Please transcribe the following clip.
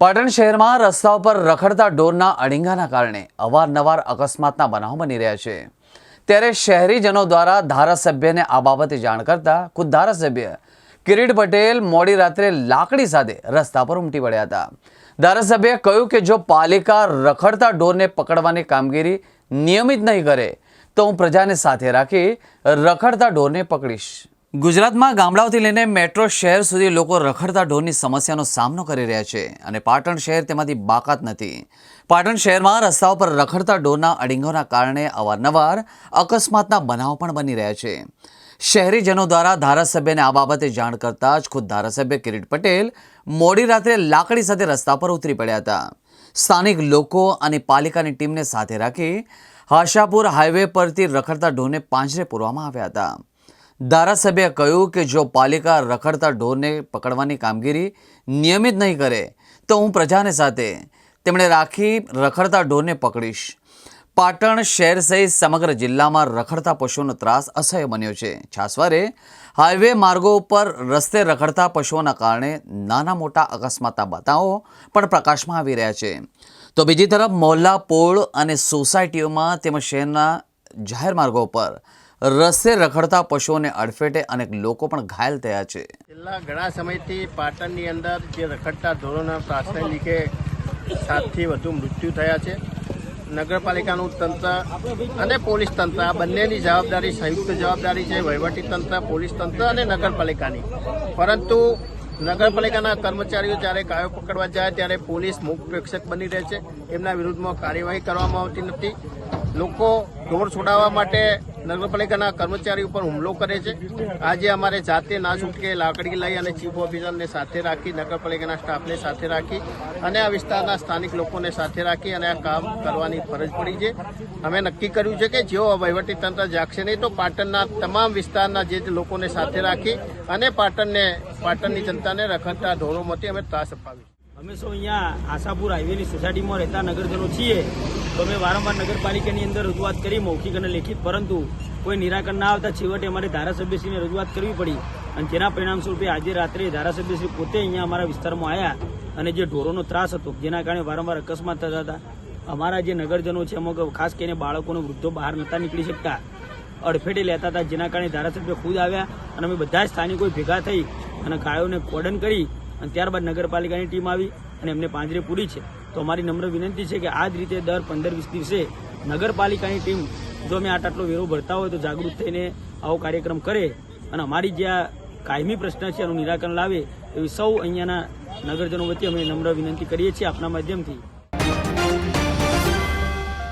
પાટણ શહેરમાં રસ્તા ઉપર રખડતા ઢોરના અડીંગાના કારણે અવારનવાર અકસ્માતના બનાવ બની રહ્યા છે. ત્યારે શહેરીજનો દ્વારા ધારાસભ્યને આ બાબતે જાણ કરતા ખુદ ધારાસભ્ય કિરીટ પટેલ મોડી રાત્રે લાકડી સાથે રસ્તા પર ઉમટી પડ્યા હતા. ધારાસભ્યએ કહ્યું કે જો પાલિકા રખડતા ઢોરને પકડવાની કામગીરી નિયમિત નહીં કરે, તો હું પ્રજાને સાથે રાખી રખડતા ઢોરને પકડીશ. ગુજરાતમાં ગામડાઓથી લઈને મેટ્રો શહેર સુધી લોકો રખડતા ઢોરની સમસ્યાનો સામનો કરી રહ્યા છે અને પાટણ શહેર તેમાંથી બાકાત નથી. પાટણ શહેરમાં રસ્તાઓ પર રખડતા ઢોરના અડીંગોના કારણે અવારનવાર અકસ્માતના બનાવ પણ બની રહ્યા છે. શહેરીજનો દ્વારા ધારાસભ્યને આ બાબતે જાણ કરતાં જ ખુદ ધારાસભ્ય કિરીટ પટેલ મોડી રાત્રે લાકડી સાથે રસ્તા પર ઉતરી પડ્યા હતા. સ્થાનિક લોકો અને પાલિકાની ટીમને સાથે રાખી હાશાપુર હાઈવે પરથી રખડતા ઢોરને પાંજરે પૂરવામાં આવ્યા હતા. ધારાસભ્યએ કહ્યું કે જો પાલિકા રખડતા ઢોરને પકડવાની કામગીરી નિયમિત નહીં કરે, તો હું પ્રજાને સાથે તેમણે રાખી રખડતા ઢોરને પકડીશ. પાટણ શહેર સહિત સમગ્ર જિલ્લામાં રખડતા પશુઓનો ત્રાસ અસહ્ય બન્યો છે. છાસવારે હાઈવે માર્ગો ઉપર રસ્તે રખડતા પશુઓના કારણે નાના મોટા અકસ્માતના બતાવો પણ પ્રકાશમાં આવી રહ્યા છે. તો બીજી તરફ મોહલ્લા પોળ અને સોસાયટીઓમાં તેમજ શહેરના જાહેર માર્ગો પર રસ્તે રખડતા પશુઓને અડફેટે અનેક લોકો પણ ઘાયલ થયા છે. છેલ્લા ઘણા સમયથી પાટણની અંદર જે રખડતા ધોરણના પ્રાસને લીધે સાતથી વધુ મૃત્યુ થયા છે. નગરપાલિકાનું તંત્ર અને પોલીસ તંત્ર, આ બંનેની જવાબદારી સંયુક્ત જવાબદારી છે, વહીવટી તંત્ર, પોલીસ તંત્ર અને નગરપાલિકાની. પરંતુ નગરપાલિકાના કર્મચારીઓ જ્યારે ગાયો પકડવા જાય ત્યારે પોલીસ મુખ પ્રેક્ષક બની રહે છે. એમના વિરુદ્ધમાં કાર્યવાહી કરવામાં આવતી નથી. લોકો ઢોર છોડાવવા માટે નગરપાલિકાના કર્મચારી ઉપર હુમલો કરે છે. આજે અમારે જાતે ના છૂટકે લાકડી લઈ અને ચીફ ઓફિસરને સાથે રાખી, નગરપાલિકાના સ્ટાફને સાથે રાખી અને આ વિસ્તારના સ્થાનિક લોકોને સાથે રાખી અને આ કામ કરવાની ફરજ પડી છે. અમે નક્કી કર્યું છે કે જેઓ વહીવટી તંત્ર જાગશે નહીં તો પાટણના તમામ વિસ્તારના જે લોકોને સાથે રાખી અને પાટણને, પાટણની જનતાને રખડતા ઢોરોમાંથી અમે ત્રાસ અપાવી અમે સૌ અહીંયા આશાપુર હાઈવેની સોસાયટીમાં રહેતા નગરજનો છીએ. તો અમે વારંવાર નગરપાલિકાની અંદર રજૂઆત કરી, મૌખિક અને લેખિત, પરંતુ કોઈ નિરાકરણ ના આવતા છેવટે અમારે ધારાસભ્યશ્રીને રજૂઆત કરવી પડી. અને જેના પરિણામ સ્વરૂપે આજે રાત્રે ધારાસભ્યશ્રી પોતે અહીંયા અમારા વિસ્તારમાં આવ્યા અને જે ઢોરોનો ત્રાસ હતો, જેના કારણે વારંવાર અકસ્માત થતા હતા. અમારા જે નગરજનો છે, અમુક ખાસ કરીને બાળકોને વૃદ્ધો બહાર નહોતા નીકળી શકતા, અડફેટે લેતા હતા, જેના કારણે ધારાસભ્ય ખુદ આવ્યા અને અમે બધા સ્થાનિકો ભેગા થઈ અને ગાયોને કોડન કરી અને ત્યારબાદ નગરપાલિકાની ટીમ આવી અને એમને પાંજરે પૂરી છે. તો અમારી નમ્ર વિનંતી છે કે આ જ રીતે દર પંદર વીસ દિવસે નગરપાલિકાની ટીમ જો અમે આટ આટલો વેરો ભરતા હોય તો જાગૃત થઈને આવો કાર્યક્રમ કરે અને અમારી જે આ કાયમી પ્રશ્ન છે એનું નિરાકરણ લાવે એવી સૌ અહીંયાના નગરજનો વચ્ચે અમે નમ્ર વિનંતી કરીએ છીએ આપના માધ્યમથી.